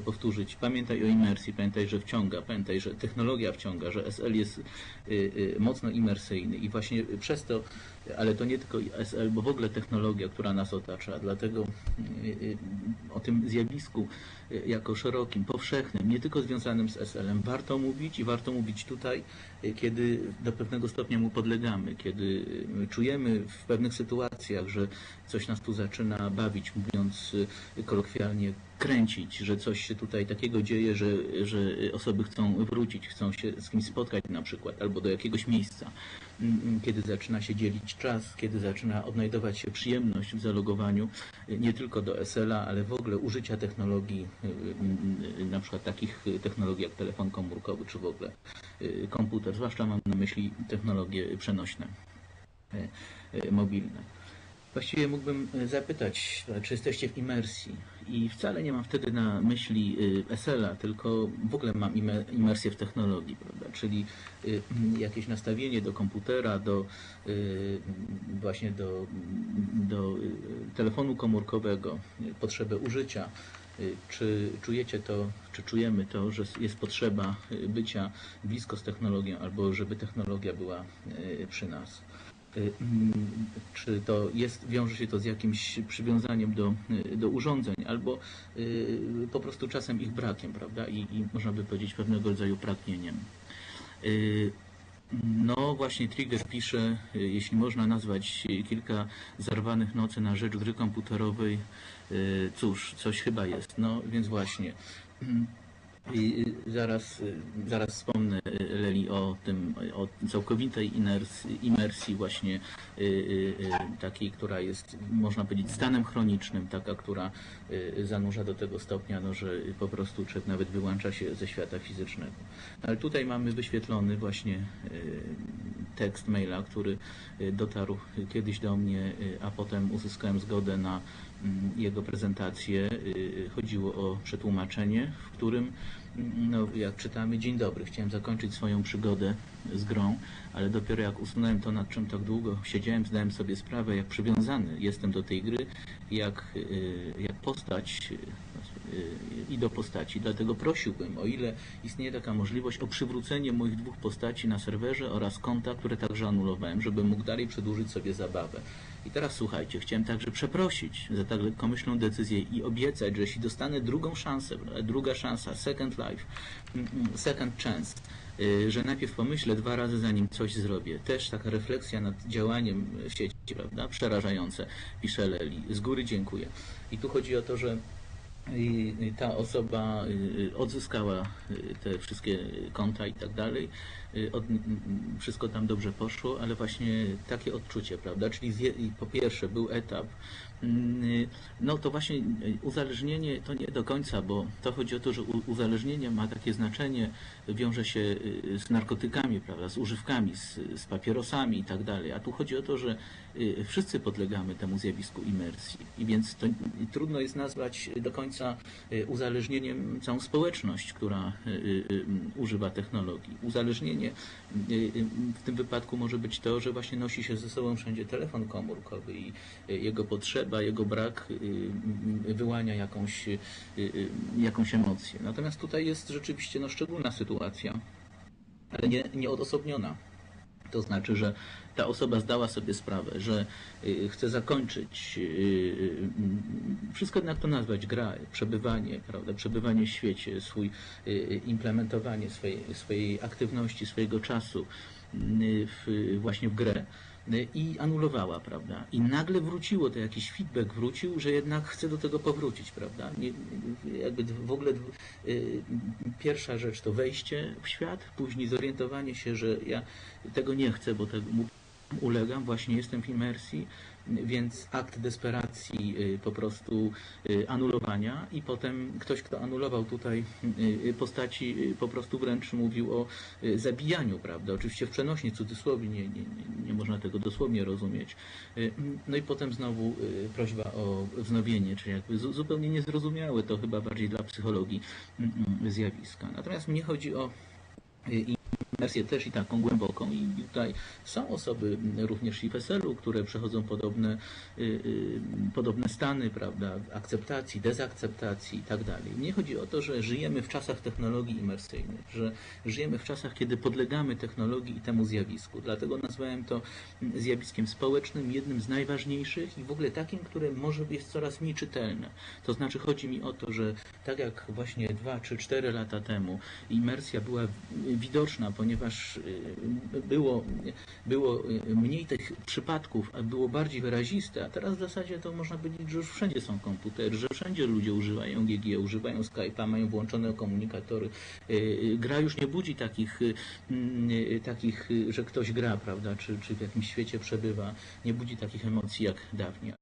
powtórzyć. Pamiętaj o imersji, pamiętaj, że wciąga, pamiętaj, że technologia wciąga, że SL jest y, y, mocno imersyjny i właśnie przez to, ale to nie tylko SL, bo w ogóle technologia, która nas otacza, dlatego y, y, o tym zjawisku y, jako szerokim, powszechnym, nie tylko związanym z SL-em, warto mówić i warto mówić tutaj, y, kiedy do pewnego stopnia mu podlegamy, kiedy y, czujemy w pewnych sytuacjach, że coś nas tu zaczyna bawić, mówiąc y, kolokwialnie, kręcić, że coś się tutaj takiego dzieje, że, że osoby chcą wrócić, chcą się z kimś spotkać na przykład, albo do jakiegoś miejsca. Mm, Kiedy zaczyna się dzielić czas, kiedy zaczyna odnajdować się przyjemność w zalogowaniu, y, nie tylko do SL-a, ale w ogóle użycia technologii, y, y, na przykład takich technologii jak telefon komórkowy, czy w ogóle komputer, zwłaszcza mam na myśli technologie przenośne, mobilne. Właściwie mógłbym e, zapytać, e, czy jesteście w imersji i wcale nie mam wtedy na myśli y, SL-a, tylko w ogóle mam ime- imersję w technologii, prawda? czyli jakieś nastawienie do komputera, do właśnie do, do telefonu komórkowego, potrzebę użycia. Czy czujecie to, czy czujemy to, że jest potrzeba bycia blisko z technologią, albo żeby technologia była przy nas? Y, mm, Czy to jest, wiąże się to z jakimś przywiązaniem do, y, do urządzeń, albo y, po prostu czasem ich brakiem, prawda? I, I można by powiedzieć pewnego rodzaju pragnieniem. Y, No właśnie Trigger pisze, y, jeśli można nazwać y, kilka zarwanych nocy na rzecz gry komputerowej, y, cóż, coś chyba jest. No więc właśnie. I zaraz, y, zaraz wspomnę y, Leli o tym, o całkowitej imersji właśnie y, takiej, która jest, można powiedzieć, stanem chronicznym, taka, która zanurza do tego stopnia, no, że po prostu człowiek nawet wyłącza się ze świata fizycznego. Ale tutaj mamy wyświetlony właśnie tekst maila, który y, dotarł kiedyś do mnie, y, a potem uzyskałem zgodę na mm, jego prezentację. Y, Chodziło o przetłumaczenie, w którym, mm, no, jak czytamy, dzień dobry, chciałem zakończyć swoją przygodę z grą, ale dopiero jak usunąłem to, nad czym tak długo siedziałem, zdałem sobie sprawę, jak przywiązany jestem do tej gry, jak, jak postać i do postaci. Dlatego prosiłbym, o ile istnieje taka możliwość, o przywrócenie moich dwóch postaci na serwerze oraz konta, które także anulowałem, żebym mógł dalej przedłużyć sobie zabawę. I teraz słuchajcie, chciałem także przeprosić za tak lekkomyślną decyzję i obiecać, że jeśli dostanę drugą szansę, druga szansa, second life, mm, mm, second chance, y, że najpierw pomyślę dwa razy, zanim coś zrobię. Też taka refleksja nad działaniem sieci, prawda, przerażające, pisze Leli. Z góry dziękuję. I tu chodzi o to, że i ta osoba y, odzyskała y, te wszystkie konta i tak dalej. Y, Od, wszystko tam dobrze poszło, ale właśnie takie odczucie, prawda? Czyli zje, po pierwsze był etap, mm, y, no to właśnie y, uzależnienie to nie do końca, bo to chodzi o to, że uzależnienie ma takie znaczenie, wiąże się y, z narkotykami, prawda? Z używkami, z, z papierosami i tak dalej. A tu chodzi o to, że y, wszyscy podlegamy temu zjawisku imersji. I więc to trudno jest nazwać do końca y, uzależnieniem całą społeczność, która y, y, używa technologii. Uzależnienie w tym wypadku może być to, że właśnie nosi się ze sobą wszędzie telefon komórkowy i jego potrzeba, jego brak wyłania jakąś, jakąś emocję. Natomiast tutaj jest rzeczywiście no, szczególna sytuacja, ale nie, nie odosobniona. To znaczy, że ta osoba zdała sobie sprawę, że y, chce zakończyć y, y, wszystko, jak to nazwać, gra, przebywanie, prawda, przebywanie w świecie, swój, implementowanie swojej, swojej aktywności, swojego czasu w, właśnie w grę y, i anulowała, prawda? I nagle wróciło, to jakiś feedback wrócił, że jednak chce do tego powrócić, prawda? Nie, jakby w ogóle y, pierwsza rzecz to wejście w świat, później zorientowanie się, że ja tego nie chcę, bo tego ulegam, właśnie jestem w imersji, więc akt desperacji y, po prostu y, anulowania i potem ktoś, kto anulował tutaj y, postaci, po prostu wręcz mówił o zabijaniu, prawda? Oczywiście w przenośni, cudzysłowie, nie, nie, nie, można tego dosłownie rozumieć. No i potem znowu prośba o wznowienie, czyli jakby zu- zupełnie niezrozumiałe, to chyba bardziej dla psychologii mm, mm, zjawiska. Natomiast mnie chodzi o imersję też i taką głęboką i tutaj są osoby również i w SL-u, które przechodzą podobne, y, y, podobne stany, prawda, akceptacji, dezakceptacji i tak dalej. Mnie chodzi o to, że żyjemy w czasach technologii imersyjnych, że żyjemy w czasach, kiedy podlegamy technologii i temu zjawisku. Dlatego nazwałem to zjawiskiem społecznym, jednym z najważniejszych i w ogóle takim, które może być coraz mniej czytelne. To znaczy chodzi mi o to, że tak jak właśnie dwa czy cztery lata temu imersja była widoczna, ponieważ y, było, było y, mniej tych przypadków, a było bardziej wyraziste, a teraz w zasadzie to można powiedzieć, że już wszędzie są komputery, że wszędzie ludzie używają GG, używają Skype'a, mają włączone komunikatory. Y, Gra już nie budzi takich, takich, że ktoś gra, prawda, czy, czy w jakimś świecie przebywa, nie budzi takich emocji jak dawniej.